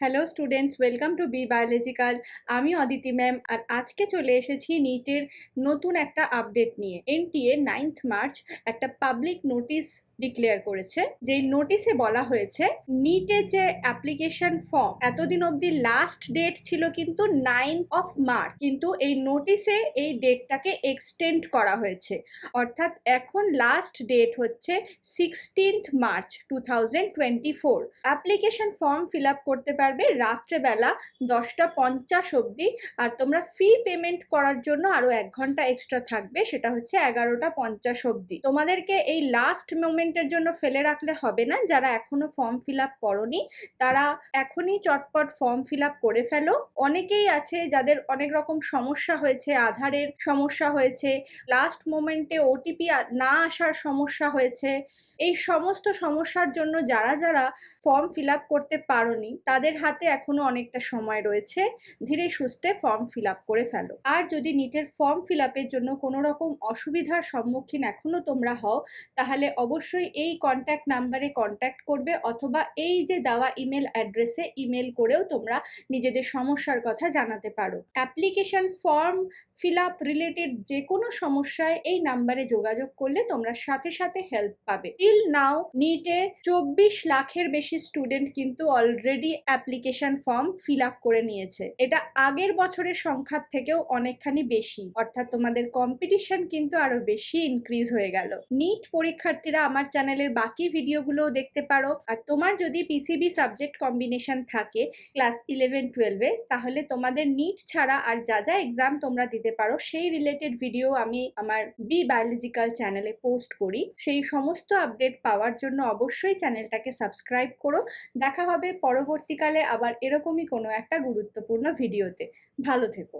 Hello students welcome to B biological আমি Aditi ma'am আর আজকে চলে এসেছি নিটের নতুন একটা আপডেট নিয়ে। এনটিএ নাইন্থ মার্চ একটা পাবলিক নোটিশ ডিক্লেয়ার করেছে, যেই নোটিশে বলা হয়েছে নিটের যে অ্যাপ্লিকেশন ফর্ম এতদিন অবধি লাস্ট ডেট ছিল কিন্তু নাইন অফ মার্চ কিন্তু এই নোটিশে এই ডেটটাকে এক্সটেন্ড করা হয়েছে। অর্থাৎ এখন লাস্ট ডেট হচ্ছে sixteenth March two thousand twenty four application form fill up করতে পারবে রাত্রেবেলা দশটা পঞ্চাশ অবধি, আর তোমরা ফি পেমেন্ট করার জন্য আরও এক ঘণ্টা এক্সট্রা থাকবে, সেটা হচ্ছে এগারোটা পঞ্চাশ অবধি। তোমাদেরকে এই লাস্ট মোমেন্টের জন্য ফেলে রাখলে হবে না। যারা এখনও ফর্ম ফিল আপ করনি, তারা এখনই চটপট ফর্ম ফিল আপ করে ফেলো। অনেকেই আছে যাদের অনেক রকম সমস্যা হয়েছে, আধারের সমস্যা হয়েছে লাস্ট মোমেন্টে ওটিপি না আসার সমস্যা হয়েছে। এই সমস্ত সমস্যার জন্য যারা যারা ফর্ম ফিল আপ করতে পারোনি, তাদের হাতে এখনও অনেকটা সময় রয়েছে। ধীরে সুস্থে ফর্ম ফিল আপ করে ফেলো। আর যদি নিটের ফর্ম ফিল আপের জন্য কোনো রকম অসুবিধার সম্মুখীন এখনও তোমরা হও, তাহলে অবশ্যই এই কন্ট্যাক্ট নাম্বারে কন্ট্যাক্ট করবে অথবা এই যে দেওয়া ইমেল অ্যাড্রেসে ইমেল করেও তোমরা নিজেদের সমস্যার কথা জানাতে পারো। Application form fill up related যে কোনো সমস্যায় এই নাম্বারে যোগাযোগ করলে তোমরা সাথে সাথে হেল্প পাবে। টিল নাও নিটে চব্বিশ লাখের বেশি স্টুডেন্ট কিন্তু already application form fill up করে নিয়েছে। এটা আগের বছরের সংখ্যার থেকেও অনেকখানি বেশি। অর্থাৎ তোমাদের কম্পিটিশন কিন্তু আরও বেশি ইনক্রিজ হয়ে গেল। নিট পরীক্ষার্থীরা আমার চ্যানেলের বাকি ভিডিওগুলোও দেখতে পারো। আর তোমার যদি পিসিবি সাবজেক্ট কম্বিনেশন থাকে ক্লাস ইলেভেন টুয়েলভে তাহলে তোমাদের নিট ছাড়া আর যা যা এক্সাম তোমরা দিতে পারো, সেই রিলেটেড ভিডিও আমি আমার বি বায়োলজিক্যাল চ্যানেলে পোস্ট করি। সেই সমস্ত আপডেট পাওয়ার জন্য অবশ্যই চ্যানেলটাকে সাবস্ক্রাইব করো। দেখা হবে পরবর্তীকালে আবার এরকমই কোনো একটা গুরুত্বপূর্ণ ভিডিওতে ভালো থেকো।